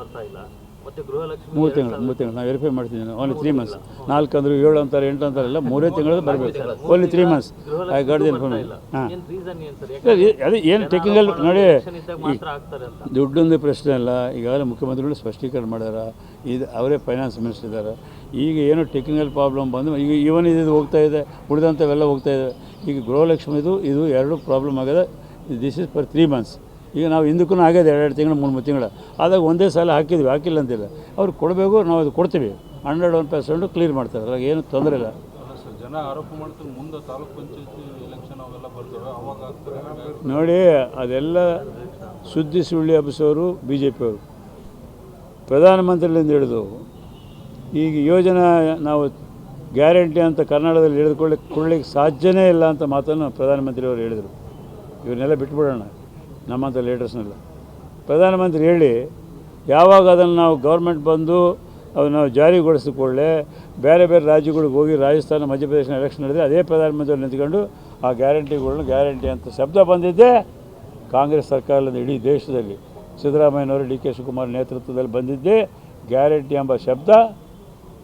ಬರ್ತಾ ಇಲ್ಲ. ಮತ್ತೆ ಗೃಹಲಕ್ಷ್ಮಿ ಮೂರು ತಿಂಗಳು ಮೂರು ತಿಂಗಳು ನಾವು ವೆರಿಫೈ ಮಾಡ್ತೀನಿ ಓನ್ಲಿ ತ್ರೀ ಮಂತ್ಸ್ ನಾಲ್ಕು ಅಂದ್ರೆ ಏಳು ಅಂತಾರೆ ಎಂಟು ಅಂತಾರಲ್ಲ ಮೂರೇ ತಿಂಗಳು ಬರಬೇಕು. Only three months I got the information ಹಾಂ. ಅದೇ ಏನು ಟೆಕ್ನಿಕಲ್ ನೋಡಿ ದುಡ್ಡೊಂದು ಪ್ರಶ್ನೆ ಅಲ್ಲ. ಈಗಾಗಲೇ ಮುಖ್ಯಮಂತ್ರಿಗಳು ಸ್ಪಷ್ಟೀಕರಣ ಮಾಡ್ಯಾರ. ಇದು ಅವರೇ ಫೈನಾನ್ಸ್ ಮಿನಿಸ್ಟರ್ ಇದ್ದಾರೆ. ಈಗ ಏನೋ ಟೆಕ್ನಿಕಲ್ ಪ್ರಾಬ್ಲಮ್ ಬಂದು ಈಗ ಇವನ್ ಇದು ಹೋಗ್ತಾ ಇದೆ ಉಳಿದಂಥವೆಲ್ಲ ಹೋಗ್ತಾ ಇದೆ. ಈಗ ಗೃಹಲಕ್ಷ್ಮಿದು ಇದು ಎರಡು ಪ್ರಾಬ್ಲಮ್ ಆಗಿದೆ. This is for three months ಈಗ ನಾವು ಹಿಂದಕ್ಕೂ ಆಗಿದೆ ಎರಡು ತಿಂಗಳು ಮೂರು ಮೂರು ತಿಂಗಳು. ಆದಾಗ ಒಂದೇ ಸಲ ಹಾಕಿದ್ವಿ ಹಾಕಿಲ್ಲ ಅಂತಿಲ್ಲ. ಅವ್ರು ಕೊಡಬೇಕು ನಾವು ಅದು ಕೊಡ್ತೀವಿ. ಹಂಡ್ರೆಡ್ ಒನ್ ಪರ್ಸೆಂಟು ಕ್ಲಿಯರ್ ಮಾಡ್ತಾರೆ. ಅದ್ರಾಗ ಏನು ತೊಂದರೆ ಇಲ್ಲ. ಜನ ಆರೋಪ ಮಾಡ್ತಾರೆ ಮುಂದೆ ತಾಲೂಕು ಪಂಚಾಯತಿ ಎಲೆಕ್ಷನ್ ಅವೆಲ್ಲ ಬರ್ತವೆ ಅವಾಗ ನೋಡಿ ಅದೆಲ್ಲ ಸುದ್ದಿ ಸುಳ್ಳಿ ಹಬ್ಬಿಸೋರು ಬಿ ಜೆ ಪಿಯವರು ಪ್ರಧಾನಮಂತ್ರಿಗಳಿಂದ ಹಿಡಿದು ಈಗ ಯೋಜನಾ ನಾವು ಗ್ಯಾರಂಟಿ ಅಂತ ಕರ್ನಾಟಕದಲ್ಲಿ ಹಿಡಿದುಕೊಳ್ಳಿ ಕೊಡಲಿಕ್ಕೆ ಸಾಧ್ಯನೇ ಇಲ್ಲ ಅಂತ ಮಾತನ್ನು ಪ್ರಧಾನಮಂತ್ರಿಯವರು ಹೇಳಿದರು. ಇವನ್ನೆಲ್ಲ ಬಿಟ್ಬಿಡೋಣ. ನಮ್ಮಂಥ ಲೀಡರ್ಸ್ನೆಲ್ಲ ಪ್ರಧಾನಮಂತ್ರಿ ಹೇಳಿ, ಯಾವಾಗ ಅದನ್ನು ನಾವು ಗೌರ್ಮೆಂಟ್ ಬಂದು ಅದು ನಾವು ಜಾರಿಗೊಳಿಸಿಕೊಳ್ಳೆ, ಬೇರೆ ಬೇರೆ ರಾಜ್ಯಗಳಿಗೆ ಹೋಗಿ ರಾಜಸ್ಥಾನ, ಮಧ್ಯಪ್ರದೇಶ ಎಲೆಕ್ಷನ್ ನಡೆದರೆ ಅದೇ ಪ್ರಧಾನಮಂತ್ರಿ ನಿಂತ್ಕೊಂಡು ಆ ಗ್ಯಾರಂಟಿಗಳನ್ನ ಗ್ಯಾರಂಟಿ ಅಂತ ಶಬ್ದ ಬಂದಿದ್ದೆ ಕಾಂಗ್ರೆಸ್ ಸರ್ಕಾರದಿಂದ ಇಡೀ ದೇಶದಲ್ಲಿ. ಸಿದ್ದರಾಮಯ್ಯನವರು, ಡಿ ಕೆ ಶಿವಕುಮಾರ್ ನೇತೃತ್ವದಲ್ಲಿ ಬಂದಿದ್ದೆ ಗ್ಯಾರಂಟಿ ಎಂಬ ಶಬ್ದ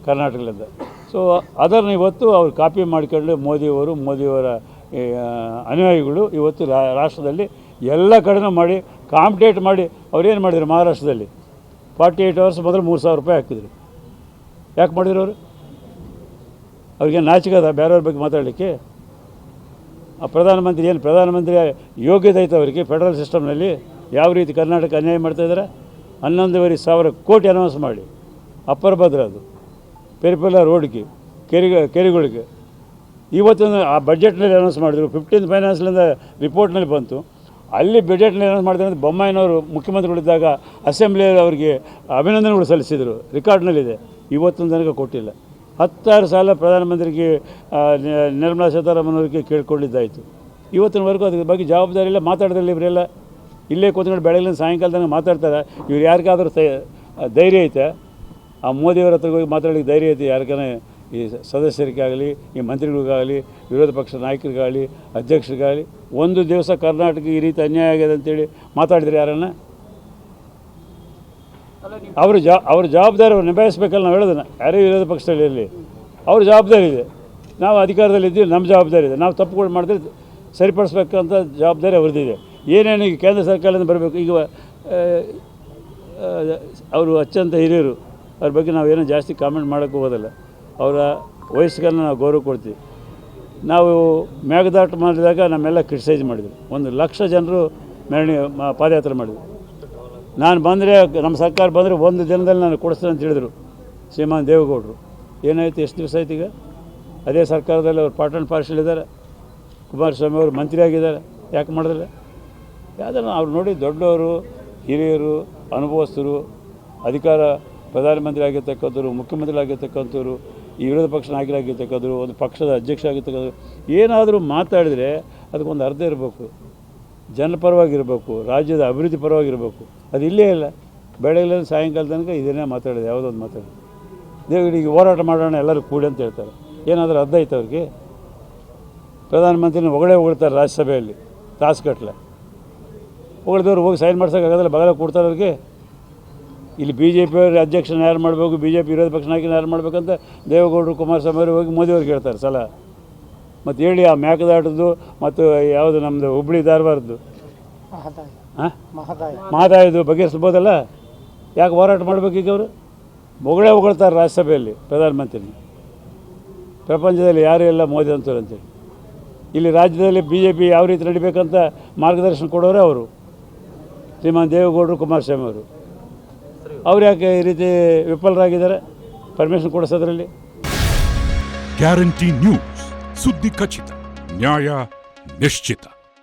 ಕರ್ನಾಟಕದಿಂದ ಸೊ ಅದನ್ನು ಇವತ್ತು ಅವ್ರು ಕಾಪಿ ಮಾಡಿಕೊಂಡು ಮೋದಿಯವರು, ಮೋದಿಯವರ ಅನುಯಾಯಿಗಳು ಇವತ್ತು ರಾಷ್ಟ್ರದಲ್ಲಿ ಎಲ್ಲ ಕಡೆನೂ ಮಾಡಿ ಕಾಂಪಿಟೇಟ್ ಮಾಡಿ, ಅವ್ರೇನು ಮಾಡಿದ್ರು ಮಹಾರಾಷ್ಟ್ರದಲ್ಲಿ? ಫಾರ್ಟಿ ಏಯ್ಟ್ ಅವರ್ಸ್ ಮೊದಲು ಮೂರು ಸಾವಿರ ರೂಪಾಯಿ ಹಾಕಿದ್ರು. ಯಾಕೆ ಮಾಡಿದ್ರು ಅವರು? ಅವ್ರಿಗೆ ನಾಚಿಕದ ಬೇರೆಯವ್ರ ಬಗ್ಗೆ ಮಾತಾಡಲಿಕ್ಕೆ. ಆ ಪ್ರಧಾನಮಂತ್ರಿ ಏನು ಪ್ರಧಾನಮಂತ್ರಿ ಯೋಗ್ಯತೆ ಐತೆ ಅವರಿಗೆ ಫೆಡರಲ್ ಸಿಸ್ಟಮ್ನಲ್ಲಿ ಯಾವ ರೀತಿ ಕರ್ನಾಟಕ ಅನ್ಯಾಯ ಮಾಡ್ತಾಯಿದ್ದಾರೆ ಹನ್ನೊಂದುವರೆ ಸಾವಿರ ಕೋಟಿ ಅನೌನ್ಸ್ ಮಾಡಿ. ಅಪ್ಪರ್ ಭದ್ರ ಅದು. ಪೆರಿಪೆಲ್ಲ ರೋಡ್ಗೆ ಕೆರೆ, ಕೆರೆಗಳಿಗೆ. ಇವತ್ತೊಂದು ಆ ಬಜೆಟ್ನಲ್ಲಿ ಅನೌನ್ಸ್ ಮಾಡಿದ್ರು. ಫಿಫ್ಟೀನ್ ಫೈನಾನ್ಸ್ಲಿಂದ ರಿಪೋರ್ಟ್ನಲ್ಲಿ ಬಂತು. ಅಲ್ಲಿ ಬಜೆಟ್ನ ಅನೌನ್ಸ್ ಮಾಡಿದ್ರೆ ಅಂದರೆ ಬೊಮ್ಮಾಯಿನವರು ಮುಖ್ಯಮಂತ್ರಿಗಳಿದ್ದಾಗ ಅಸೆಂಬ್ಲಿಯಲ್ಲಿ ಅವರಿಗೆ ಅಭಿನಂದನೆಗಳು ಸಲ್ಲಿಸಿದರು. ರೆಕಾರ್ಡ್ನಲ್ಲಿದೆ. ಇವತ್ತೊಂದು ತನಕ ಕೊಟ್ಟಿಲ್ಲ. ಹತ್ತಾರು ಸಾಲ ಪ್ರಧಾನಮಂತ್ರಿಗೆ ನಿರ್ಮಲಾ ಸೀತಾರಾಮನ್ ಅವರಿಗೆ ಕೇಳ್ಕೊಂಡಿದ್ದಾಯಿತು. ಇವತ್ತಿನವರೆಗೂ ಅದ್ರ ಬಗ್ಗೆ ಜವಾಬ್ದಾರಿ ಇಲ್ಲ. ಮಾತಾಡಿದ್ರಲ್ಲ ಇವರೆಲ್ಲ ಇಲ್ಲೇ ಕೂತ್ಕೊಂಡು ಬೆಳಗಿನ ಸಾಯಂಕಾಲ ಮಾತಾಡ್ತಾರೆ. ಇವ್ರು ಯಾರಿಗಾದ್ರೂ ಧೈರ್ಯ ಐತೆ. ಆ, ಮೋದಿಯವ್ರ ಹತ್ರ ಹೋಗಿ ಮಾತಾಡಲಿಕ್ಕೆ ಧೈರ್ಯ ಐತೆ. ಯಾರಿಗಾನ ಈ ಸದಸ್ಯರಿಗಾಗಲಿ, ಈ ಮಂತ್ರಿಗಳಿಗಾಗಲಿ, ವಿರೋಧ ಪಕ್ಷದ ನಾಯಕರಿಗಾಗಲಿ, ಅಧ್ಯಕ್ಷರಿಗಾಗಲಿ, ಒಂದು ದಿವಸ ಕರ್ನಾಟಕ ಈ ರೀತಿ ಅನ್ಯಾಯ ಆಗಿದೆ ಅಂತೇಳಿ ಮಾತಾಡಿದ್ರೆ ಯಾರನ್ನ? ಅವರು ಜಾ, ಅವ್ರ ಜವಾಬ್ದಾರಿ ಅವ್ರು ನಿಭಾಯಿಸ್ಬೇಕಲ್ಲ ನಾವು ಹೇಳೋದನ್ನ. ಯಾರೇ ವಿರೋಧ ಪಕ್ಷದಲ್ಲಿ ಇರಲಿ. ಅವ್ರ ಜವಾಬ್ದಾರಿ ಇದೆ. ನಾವು ಅಧಿಕಾರದಲ್ಲಿ ಇದ್ದೀವಿ ನಮ್ಮ ಜವಾಬ್ದಾರಿ ಇದೆ. ನಾವು ತಪ್ಪುಗಳು ಮಾಡಿದ್ರೆ ಸರಿಪಡಿಸ್ಬೇಕಂತ ಜವಾಬ್ದಾರಿ ಅವ್ರದ್ದಿದೆ ಏನೇನು ಈಗ ಕೇಂದ್ರ ಸರ್ಕಾರದಿಂದ ಬರಬೇಕು? ಈಗ ಅವರು ಅತ್ಯಂತ ಹಿರಿಯರು, ಅವ್ರ ಬಗ್ಗೆ ನಾವು ಏನೂ ಜಾಸ್ತಿ ಕಾಮೆಂಟ್ ಮಾಡೋಕ್ಕೆ ಹೋಗೋದಿಲ್ಲ ಅವರ ವಯಸ್ಸಿಗೆಲ್ಲ ನಾವು ಗೌರವ ಕೊಡ್ತೀವಿ. ನಾವು ಮೇಘದಾಟ ಮಾಡಿದಾಗ ನಮ್ಮೆಲ್ಲ ಕ್ರಿಟಿಸೈಸ್ ಮಾಡಿದ್ರು. ಒಂದು ಲಕ್ಷ ಜನರು ಮೆರವಣಿಗೆ ಪಾದಯಾತ್ರೆ ಮಾಡಿದ್ರು. ನಾನು ಬಂದರೆ, ನಮ್ಮ ಸರ್ಕಾರ ಬಂದರೆ ಒಂದು ದಿನದಲ್ಲಿ ನಾನು ಕೊಡಿಸ್ತೇನೆ ಅಂತ ಹೇಳಿದರು ಶ್ರೀಮಾನ್ ದೇವೇಗೌಡರು. ಏನಾಯ್ತು, ಎಷ್ಟು ದಿವಸ ಆಯ್ತು ಈಗ? ಅದೇ ಸರ್ಕಾರದಲ್ಲಿ ಅವರು ಪಾಟಣ ಪಾರ್ಷಲ್ ಇದ್ದಾರೆ. ಕುಮಾರಸ್ವಾಮಿ ಅವರು ಮಂತ್ರಿ ಆಗಿದ್ದಾರೆ. ಯಾಕೆ ಮಾಡಿದ್ರೆ? ಯಾವ್ದಾರು ಅವ್ರು ನೋಡಿ ದೊಡ್ಡವರು, ಹಿರಿಯರು, ಅನುಭವಸ್ಥರು, ಅಧಿಕಾರ ಪ್ರಧಾನಮಂತ್ರಿ ಆಗಿರ್ತಕ್ಕಂಥವ್ರು ಮುಖ್ಯಮಂತ್ರಿ ಆಗಿರ್ತಕ್ಕಂಥವ್ರು ಈ ವಿರೋಧ ಪಕ್ಷ ನಾಯಕರಾಗಿರ್ತಕ್ಕಂಥವ್ರು, ಒಂದು ಪಕ್ಷದ ಅಧ್ಯಕ್ಷ ಆಗಿರ್ತಕ್ಕಂಥವ್ರು, ಏನಾದರೂ ಮಾತಾಡಿದರೆ ಅದಕ್ಕೊಂದು ಅರ್ಧ ಇರಬೇಕು. ಜನಪರವಾಗಿರಬೇಕು ರಾಜ್ಯದ ಅಭಿವೃದ್ಧಿ ಪರವಾಗಿರಬೇಕು. ಅದು ಇಲ್ಲೇ ಇಲ್ಲ. ಬೆಳಗ್ಗೆ ಸಾಯಂಕಾಲ ತನಕ ಇದನ್ನೇ ಮಾತಾಡೋದು, ಯಾವುದೊಂದು ಮಾತಾಡಿದೆ ದೇವರಿಗೆ ಹೋರಾಟ ಮಾಡೋಣ, ಎಲ್ಲರೂ ಕೂಡಿ ಅಂತ ಹೇಳ್ತಾರೆ. ಏನಾದರೂ ಅರ್ಧ ಐತೆ ಅವ್ರಿಗೆ? ಪ್ರಧಾನಮಂತ್ರಿನ ಒಗಳೇ ಹೊಗಳ್ತಾರೆ ರಾಜ್ಯಸಭೆಯಲ್ಲಿ ತಾಸುಗಟ್ಟಲೆ ಹೊಗಳಿದವ್ರು ಹೋಗಿ ಸೈನ್ ಮಾಡ್ಸೋಕ್ಕಾಗೋದಿಲ್ಲ ಬಗಲ ಕೊಡ್ತಾರೆ ಅವ್ರಿಗೆ. ಇಲ್ಲಿ ಬಿ ಜೆ ಪಿಯವ್ರ ಅಧ್ಯಕ್ಷನ ಯಾರು ಮಾಡಬೇಕು? ಬಿ ಜೆ ಪಿ ವಿರೋಧ ಪಕ್ಷ ನಾಯಕನ ಯಾರು ಮಾಡಬೇಕಂತ ದೇವೇಗೌಡರು ಕುಮಾರಸ್ವಾಮಿ ಅವರು ಹೋಗಿ ಮೋದಿಯವ್ರಿಗೆ ಹೇಳ್ತಾರೆ ಸಲ. ಮತ್ತು ಹೇಳಿ ಆ ಮೇಕದಾಟದ್ದು ಮತ್ತು ಯಾವುದು ನಮ್ಮದು ಹುಬ್ಬಳ್ಳಿ ಧಾರವಾಡದ್ದು? ಹಾಂ? ಮಹದಾಯಿ. ಮಹದಾಯದು ಬಗೆಹರಿಸ್ಬೋದಲ್ಲ? ಯಾಕೆ ಹೋರಾಟ ಮಾಡಬೇಕು ಈಗ ಅವರು? ಮೊಗಳೇ ಹೊಗಳ್ತಾರೆ ರಾಜ್ಯಸಭೆಯಲ್ಲಿ ಪ್ರಧಾನಮಂತ್ರಿನ. ಪ್ರಪಂಚದಲ್ಲಿ ಯಾರೂ ಇಲ್ಲ ಮೋದಿ ಅಂತವ್ರು ಅಂತೇಳಿ. ಇಲ್ಲಿ ರಾಜ್ಯದಲ್ಲಿ ಬಿ ಜೆ ಪಿ ಯಾವ ರೀತಿ ನಡಿಬೇಕಂತ ಮಾರ್ಗದರ್ಶನ ಕೊಡೋರೇ ಅವರು. ಶ್ರೀಮಾನ್ ದೇವೇಗೌಡರು ಕುಮಾರಸ್ವಾಮಿ ಅವರು ಅವ್ರು ಯಾಕೆ ಈ ರೀತಿ ವಿಫಲರಾಗಿದ್ದಾರೆ? ಪರ್ಮಿಷನ್ ಕೊಡಿಸೋದ್ರಲ್ಲಿ. ಗ್ಯಾರಂಟಿ ನ್ಯೂಸ್ ಸುದ್ದಿ ಖಚಿತ ನ್ಯಾಯ ನಿಶ್ಚಿತ